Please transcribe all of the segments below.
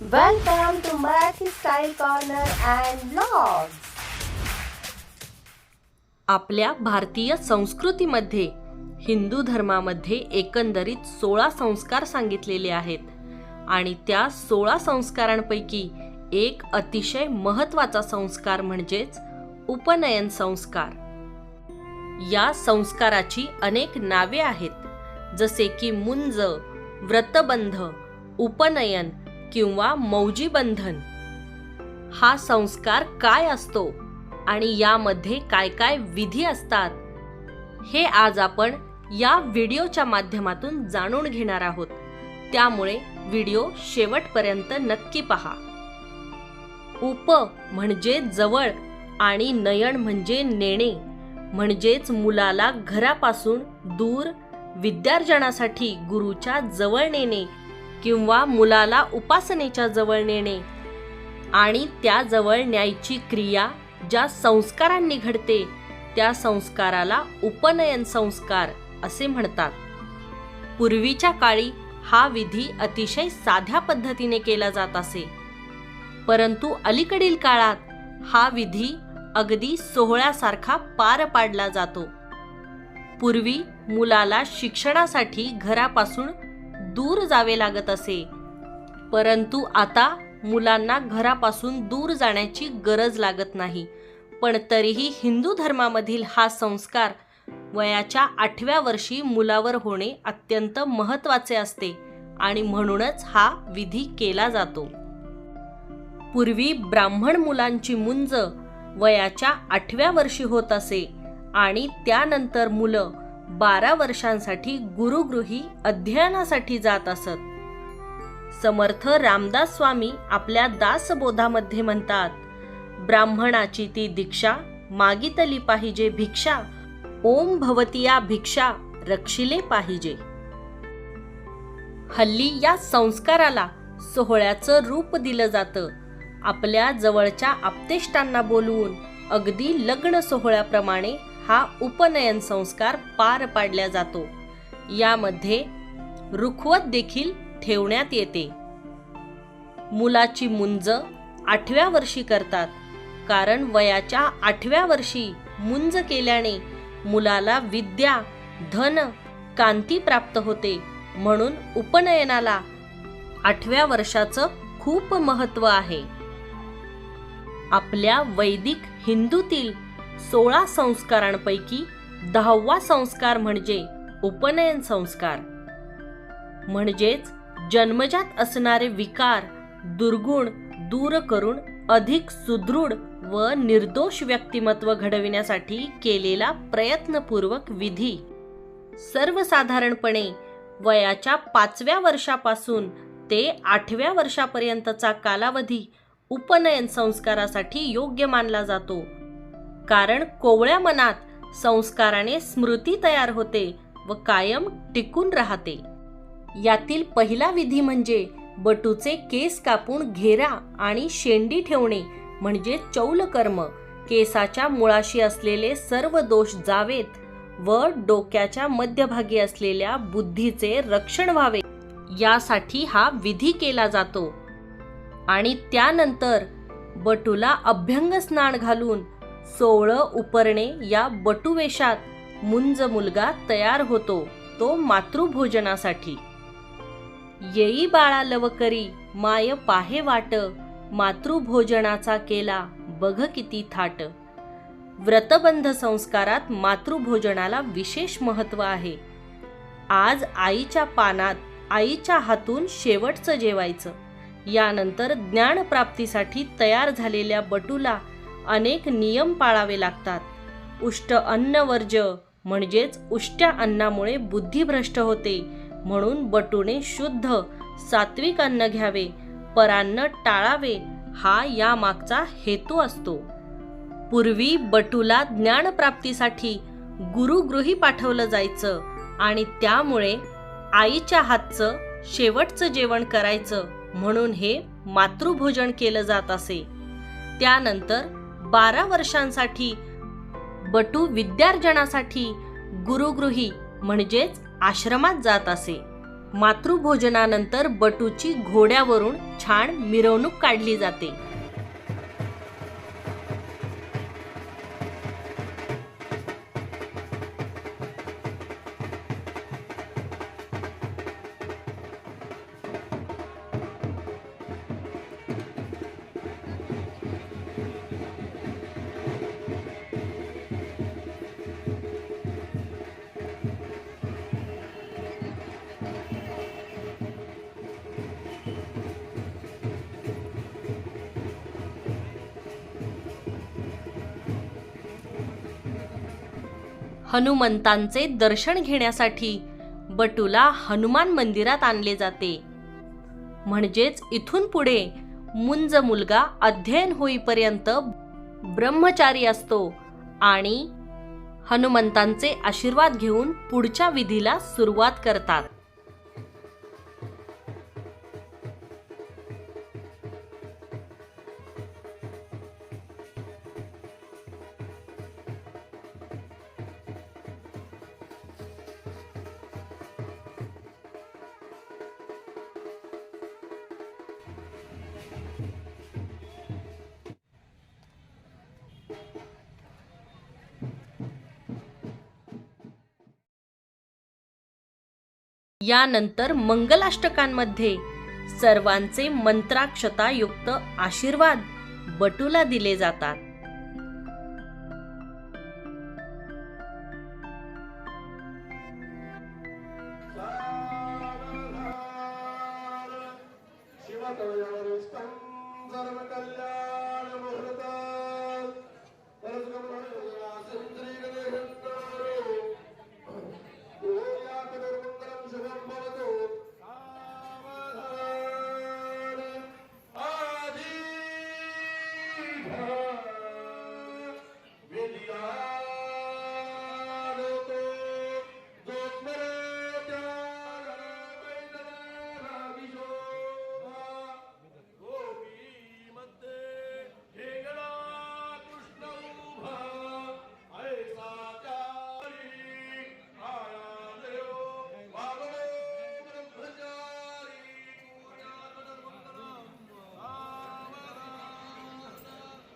Welcome to Marathi Style Corner and Vlogs. आपल्या भारतीय संस्कृतीमध्ये हिंदू धर्मामध्ये एकंदरीत सोळा संस्कार सांगितलेले आहेत आणि त्या सोळा संस्कारांपैकी एक अतिशय महत्त्वाचा संस्कार म्हणजेच उपनयन संस्कार या संस्काराची अनेक नावे आहेत जसे की मुंज व्रतबंध उपनयन किंवा मौजी बंधन? हा संस्कार काय असतो? आणि यामध्ये काय काय विधी असतात? हे आज आपण या व्हिडिओच्या माध्यमातून जाणून घेणार आहोत. त्यामुळे व्हिडिओ शेवटपर्यंत नक्की पहा. उप म्हणजे जवळ आणि नयन म्हणजे नेणे. म्हणजेच मुलाला घरापासून दूर विद्यार्जनासाठी गुरुच्या जवळ नेणे. किंवा मुलाला उपासनेच्या जवळ नेणे आणि त्याजवळ न्यायची क्रिया ज्या संस्कारांनी घडते त्या संस्काराला उपनयन संस्कार असे म्हणतात. पूर्वीच्या काळी हा विधी अतिशय साध्या पद्धतीने केला जात असे. परंतु अलीकडील काळात हा विधी अगदी सोहळ्यासारखा पार पाडला जातो. पूर्वी मुलाला शिक्षणासाठी घरापासून दूर जावे लागत असे. परंतु आता मुलांना घरापासून दूर जाण्याची गरज लागत नाही. पण तरीही हिंदू धर्मामधील हा संस्कार वयाच्या आठव्या वर्षी मुलावर होणे अत्यंत महत्त्वाचे असते आणि म्हणूनच हा विधी केला जातो. पूर्वी ब्राह्मण मुलांची मुंज वयाच्या आठव्या वर्षी होत असे आणि त्यानंतर मुलं बारा वर्षांसाठी गुरुगृही अध्ययनासाठी जात असत. समर्थ रामदास स्वामी आपल्या दासबोधामध्ये म्हणतात ब्राह्मणाची ती दीक्षा मागितली पाहिजे भिक्षा ओम भवतिया भिक्षा रक्षिले पाहिजे. हल्ली या संस्काराला सोहळ्याचं रूप दिलं जातं. आपल्या जवळच्या आप्तेष्टांना बोलवून अगदी लग्न सोहळ्याप्रमाणे हा उपनयन संस्कार पार पाडला जातो. यामध्ये रुखवत देखील ठेवण्यात येते. मुलाची मुंज आठव्या वर्षी करतात कारण वयाच्या आठव्या वर्षी मुंज केल्याने मुलाला विद्या धन कांती प्राप्त होते. म्हणून उपनयनाला आठव्या वर्षाचं खूप महत्त्व आहे. आपल्या वैदिक हिंदूतील सोळा संस्कारांपैकी दहावा संस्कार म्हणजे उपनयन संस्कार. म्हणजेच जन्मजात असणारे विकार दुर्गुण दूर करून अधिक सुदृढ व निर्दोष व्यक्तिमत्व घडविण्यासाठी केलेला प्रयत्नपूर्वक विधी. सर्वसाधारणपणे वयाच्या पाचव्या वर्षापासून ते आठव्या वर्षापर्यंतचा कालावधी उपनयन संस्कारासाठी योग्य मानला जातो. कारण कोवळ्या मनात संस्काराने स्मृती तयार होते व कायम टिकून राहते. यातील पहिला विधी म्हणजे बटूचे केस कापून घेरा आणि शेंडी ठेवणे म्हणजे चौलकर्म. केसाच्या मुळाशी असलेले सर्व दोष जावेत व डोक्याच्या मध्यभागी असलेल्या बुद्धीचे रक्षण व्हावे. यासाठी हा विधी केला जातो. आणि त्यानंतर बटूला अभ्यंग स्नान घालून सोवळं उपरणे या बटुवेशात मुंज मुलगा तयार होतो तो मातृभोजनासाठी. येई बाळा लवकरी माय पाहे वाट मातृभोजनाचा केला बघ किती थाट. व्रतबंध संस्कारात मातृभोजनाला विशेष महत्त्व आहे. आज आईच्या पानात आईच्या हातून शेवटचं जेवायचं. यानंतर ज्ञानप्राप्तीसाठी तयार झालेल्या बटूला अनेक नियम पाळावे लागतात. उष्ट अन्न वर्ज म्हणजेच उष्ट्या अन्नामुळे बुद्धिभ्रष्ट होते. म्हणून बटूने शुद्ध सात्विक अन्न घ्यावे परान्न टाळावे हा या मागचा हेतू असतो. पूर्वी बटूला ज्ञानप्राप्तीसाठी गुरुगृही पाठवलं जायचं आणि त्यामुळे आईच्या हातचं शेवटचं जेवण करायचं म्हणून हे मातृभोजन केलं जात असे. त्यानंतर बारा वर्षांसाठी बटू विद्यार्जनासाठी गुरुगृही म्हणजेच आश्रमात जात असे. मातृभोजनानंतर बटूची घोड्यावरून छान मिरवणूक काढली जाते. हनुमंतांचे दर्शन घेण्यासाठी बटूला हनुमान मंदिरात आणले जाते. म्हणजेच इथून पुढे मुंज मुलगा अध्ययन होईपर्यंत ब्रह्मचारी असतो आणि हनुमंतांचे आशीर्वाद घेऊन पुढच्या विधीला सुरुवात करतात. यानंतर मंगलाष्टकांमध्ये सर्वांचे मंत्राक्षतायुक्त आशीर्वाद बटूला दिले जातात.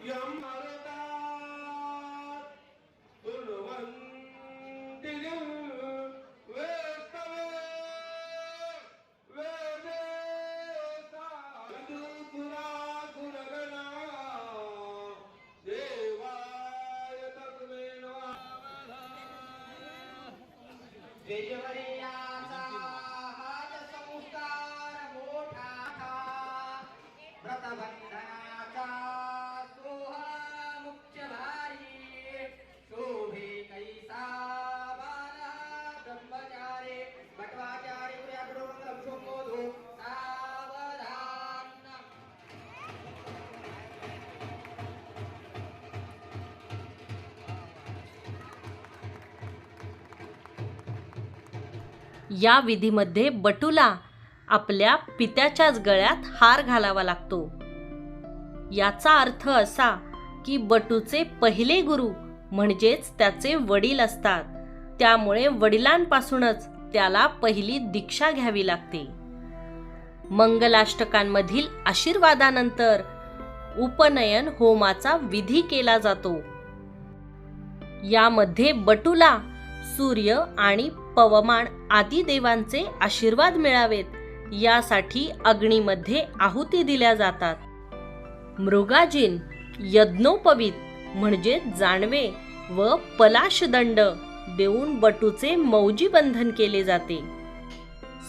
यं मरुतात् या विधीमध्ये बटूला आपल्या पित्याच्याच गळ्यात हार घालावा लागतो. याचा अर्थ असा की बटूचे पहिले गुरु म्हणजेच त्याचे वडील असतात. त्यामुळे वडिलांपासूनच त्याला पहिली दीक्षा घ्यावी लागते. मंगलाष्टकांमधील आशीर्वादानंतर उपनयन होमाचा विधी केला जातो. यामध्ये बटूला सूर्य आणि पवमान आदी देवांचे आशीर्वाद मिळावेत. यासाठी अग्नीमध्ये आहुती दिल्या जातात. मृगाजिन यज्ञोपवीत म्हणजे जानवे व पलाशदंड देऊन बटूचे मौजी बंधन केले जाते.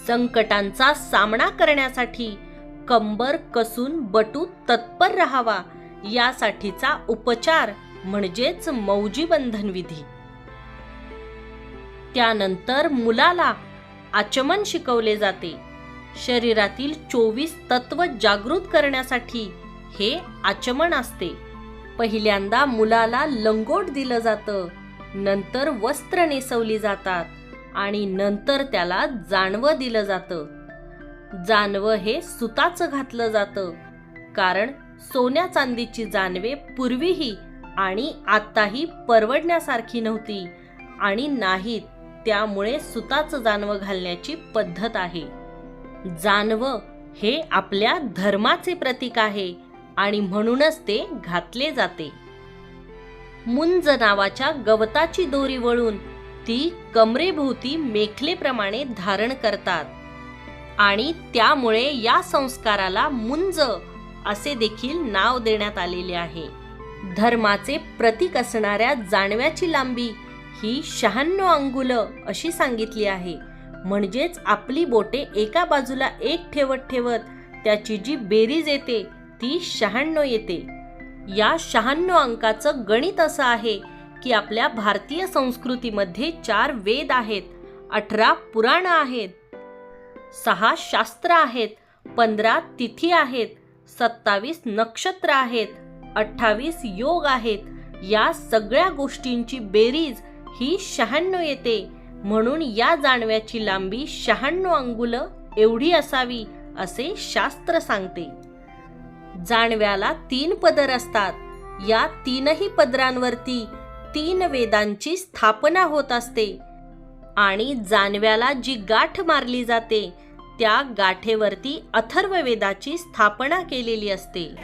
संकटांचा सामना करण्यासाठी कंबर कसून बटू तत्पर राहावा यासाठीचा उपचार म्हणजेच मौजी बंधन विधी त्यानंतर मुलाला आचमन शिकवले जाते. शरीरातील चोवीस तत्व जागृत करण्यासाठी हे आचमन असते. पहिल्यांदा मुलाला लंगोट दिलं जातं. नंतर वस्त्र नेसवली जातात आणि नंतर त्याला जानवं दिलं जातं. जानवं हे सुताचं घातलं जातं. कारण सोन्या चांदीची जानवे पूर्वीही आणि आताही परवडण्यासारखी नव्हती आणि नाहीत. त्यामुळे सुताचं जानवं घालण्याची पद्धत आहे. जानवं हे आपल्या धर्माचे प्रतीक आहे आणि म्हणूनच ते घातले जाते. मुंज नावाच्या गवताची दोरी वळून ती कमरेभोवती मेखलेप्रमाणे धारण करतात आणि त्यामुळे या संस्काराला मुंज असे देखील नाव देण्यात आलेले आहे. धर्माचे प्रतीक असणाऱ्या जानव्याची लांबी ही शहाण्णव अंगुल अशी सांगितली आहे. म्हणजेच आपली बोटे एका बाजूला एक ठेवत ठेवत त्याची जी बेरीज येते ती शहाण्णव येते. या शहाण्णव अंकाचं गणित असं आहे की आपल्या भारतीय संस्कृतीमध्ये चार वेद आहेत अठरा पुराण आहेत सहा शास्त्र आहेत पंधरा तिथी आहेत सत्तावीस नक्षत्र आहेत अठ्ठावीस योग आहेत या सगळ्या गोष्टींची बेरीज ही शहाण्णव येते. म्हणून या जानव्याची लांबी शहाण्णव अंगुल एवढी असावी असे शास्त्र सांगते. जानव्याला तीन पदर असतात. या तीनही पदरांवरती तीन वेदांची स्थापना होत असते. आणि जानव्याला जी गाठ मारली जाते त्या गाठेवरती अथर्व वेदाची स्थापना केलेली असते.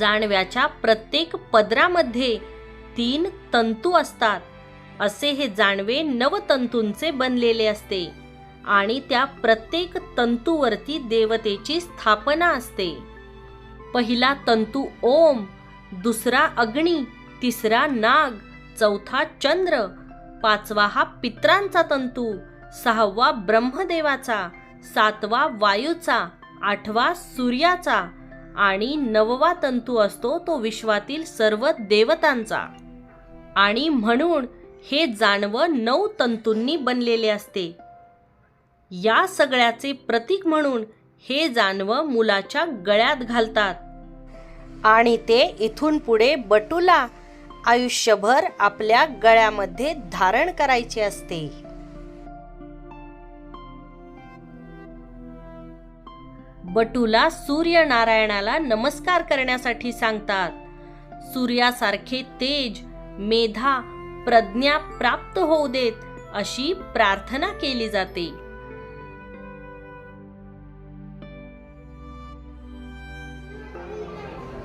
जाणव्याच्या प्रत्येक पदरामध्ये तीन तंतू असतात. असे हे जाणवे नवतंतूंचे बनलेले असते आणि त्या प्रत्येक तंतूवरती देवतेची स्थापना असते. पहिला तंतू ओम दुसरा अग्नी तिसरा नाग चौथा चंद्र पाचवा हा पित्रांचा तंतू सहावा ब्रह्मदेवाचा सातवा वायूचा आठवा सूर्याचा आणि नववा तंतू असतो तो विश्वातील सर्व देवतांचा. आणि म्हणून हे जानव नऊ तंतूंनी बनलेले असते. या सगळ्याचे प्रतीक म्हणून हे जानवं मुलाच्या गळ्यात घालतात. आणि ते इथून पुढे बटूला आयुष्यभर आपल्या गळ्यामध्ये धारण करायचे असते. बटूला सूर्यनारायणाला नमस्कार करण्यासाठी सांगतात. सूर्यासारखे तेज मेधा प्रज्ञा प्राप्त होऊ देत अशी प्रार्थना केली जाते.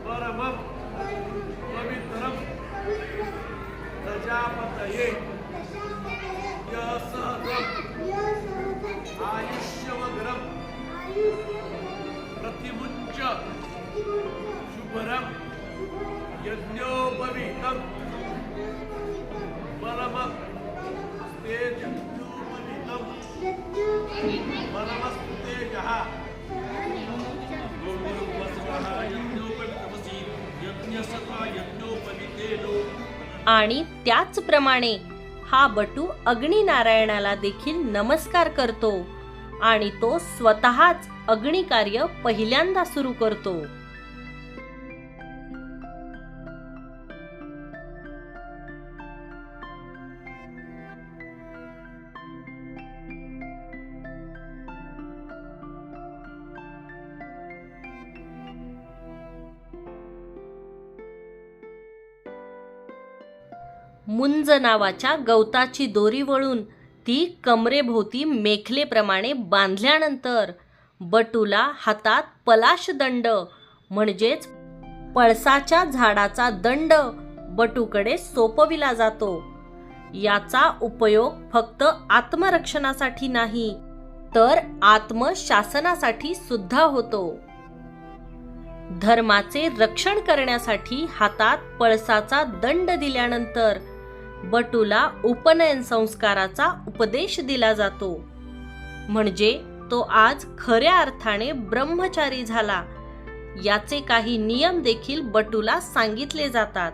परमं पवित्रं प्रजापतये यशस्रम् आयुष्यवग्रं प्रतिमुच्च शुभरं यज्ञोपवीतं परमं तेजोपवीतं परमस्तेजः। आणि त्याचप्रमाणे हा बटू अग्निनारायणाला देखील नमस्कार करतो. आणि तो स्वतःच अग्निकार्य पहिल्यांदा सुरू करतो. मुंज नावाच्या गवताची दोरी वळून ती कमरेभोवती मेखलेप्रमाणे बांधल्यानंतर बटूला हातात पलाश दंड म्हणजेच पळसाच्या झाडाचा दंड बटूकडे सोपविला जातो. याचा उपयोग फक्त आत्मरक्षणासाठी नाही तर आत्मशासनासाठी सुद्धा होतो. धर्माचे रक्षण करण्यासाठी हातात पळसाचा दंड दिल्यानंतर बटूला उपनयन संस्काराचा उपदेश दिला जातो. म्हणजे तो आज खऱ्या अर्थाने ब्रह्मचारी झाला. याचे काही नियम देखील बटूला सांगितले जातात.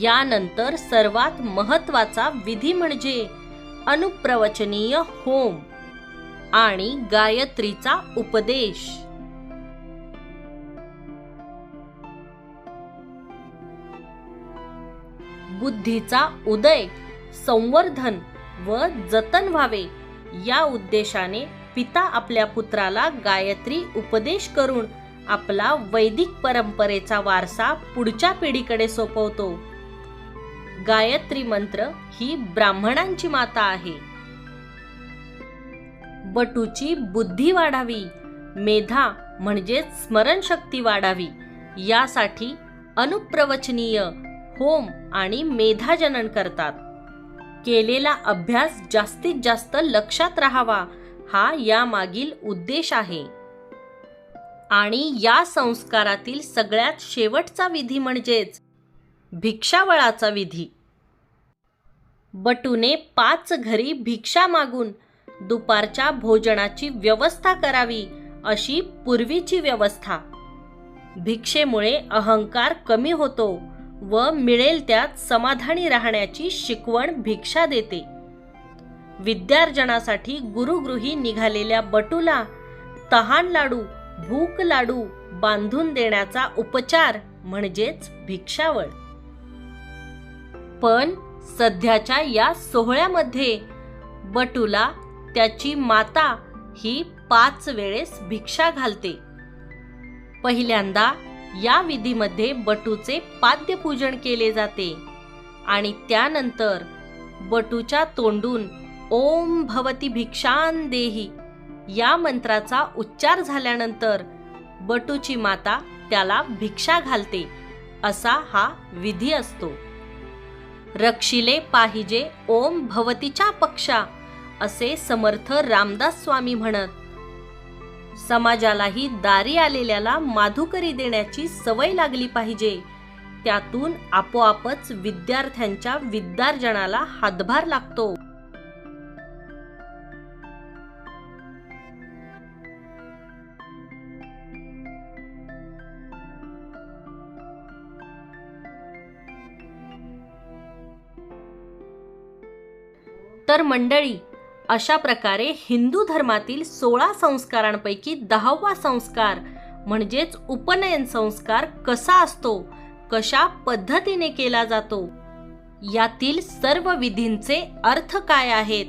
यानंतर सर्वात महत्त्वाचा विधी म्हणजे अनुप्रवचनीय होम आणि गायत्रीचा उपदेश. बुद्धीचा उदय संवर्धन व जतन व्हावे. या उद्देशाने पिता आपल्या पुत्राला गायत्री उपदेश करून आपला वैदिक परंपरेचा वारसा पुढच्या पिढीकडे सोपवतो. गायत्री मंत्र ही ब्राह्मणांची माता आहे. बटूची बुद्धी वाढावी मेधा म्हणजेच स्मरणशक्ती वाढावी यासाठी अनुप्रवचनीय होम आणि मेधाजनन करतात. केलेला अभ्यास जास्तीत जास्त लक्षात राहावा हा यामागील उद्देश आहे. आणि या संस्कारातील सगळ्यात शेवटचा विधी म्हणजेच भिक्षावळाचा विधी. बटूने पाच घरी भिक्षा मागून दुपारच्या भोजनाची व्यवस्था करावी अशी पूर्वीची व्यवस्था. भिक्षेमुळे अहंकार कमी होतो. व मिळेल त्यात समाधानी राहण्याची शिकवण भिक्षा देते. विद्यार्जनासाठी गुरुगृही निघालेल्या बटूला तहान लाडू भूक लाडू बांधून देण्याचा उपचार म्हणजेच भिक्षावळ. पण सध्याच्या या सोहळ्यामध्ये बटूला त्याची माता ही पाच वेळेस भिक्षा घालते. पहिल्यांदा या विधीमध्ये बटूचे पाद्यपूजन केले जाते. आणि त्यानंतर बटूच्या तोंडून ओम भवती भिक्षान देही या मंत्राचा उच्चार झाल्यानंतर बटूची माता त्याला भिक्षा घालते असा हा विधी असतो. रक्षिले पाहिजे ओम भवतीच्या पक्षा असे समर्थ रामदास स्वामी म्हणत समाजालाही दारी आलेल्याला माधुकरी देण्याची सवय लागली पाहिजे. त्यातून आपोआपच विद्यार्थ्यांच्या विद्यार्जनाला हातभार लागतो. तर मंडळी अशा प्रकारे हिंदू धर्मातील सोळा संस्कारांपैकी दहावा संस्कार म्हणजेच उपनयन संस्कार कसा असतो? कशा पद्धतीने केला जातो? यातील सर्व विधींचे अर्थ काय आहेत?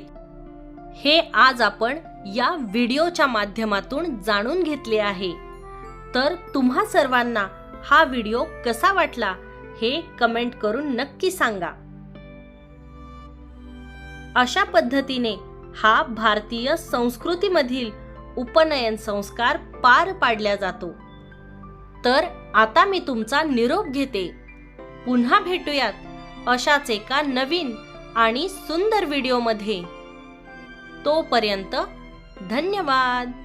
हे आज आपण या व्हिडिओच्या माध्यमातून जाणून घेतले आहे. तर तुम्हा सर्वांना हा व्हिडिओ कसा वाटला हे कमेंट करून नक्की सांगा. अशा पद्धतीने हा भारतीय संस्कृतीमधील उपनयन संस्कार पार पाडला जातो. तर आता मी तुमचा निरोप घेते. पुन्हा भेटूयात अशाच एका नवीन आणि सुंदर व्हिडिओमध्ये. तोपर्यंत धन्यवाद.